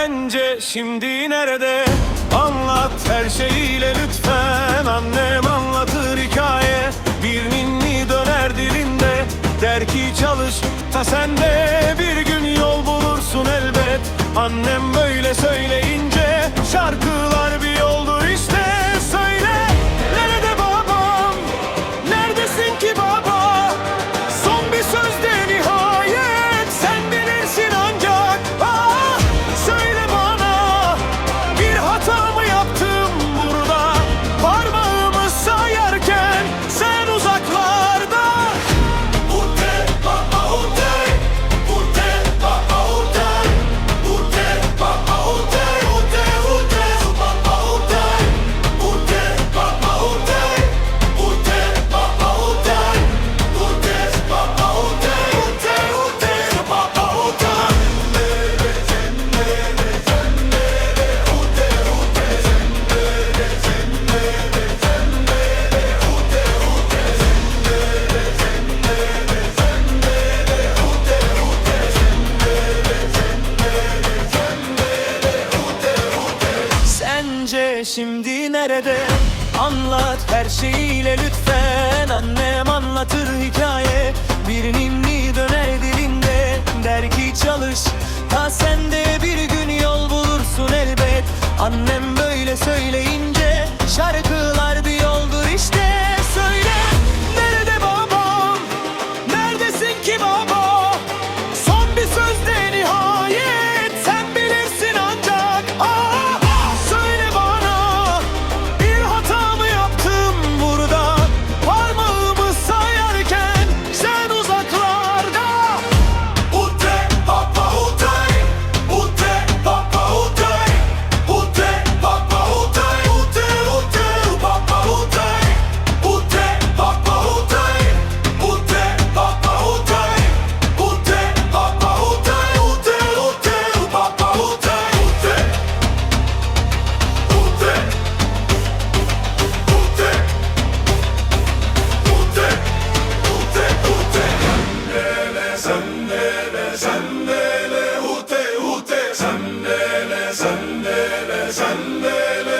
Sence şimdi nerede? Anlat her şeyiyle lütfen. Annem anlatır hikaye. Bir ninni döner dilinde. Der ki çalış ta sen de Bir gün yol bulursun elbet. Annem böyle söyleyin. şimdi nerede? Anlat her şeyiyle lütfen. Annem anlatır hikaye. Bir ninni döner dilinde? Der ki çalış Ta sen de bir gün yol bulursun elbet. Annem böyle söyleyince Şarkılar And Sandele.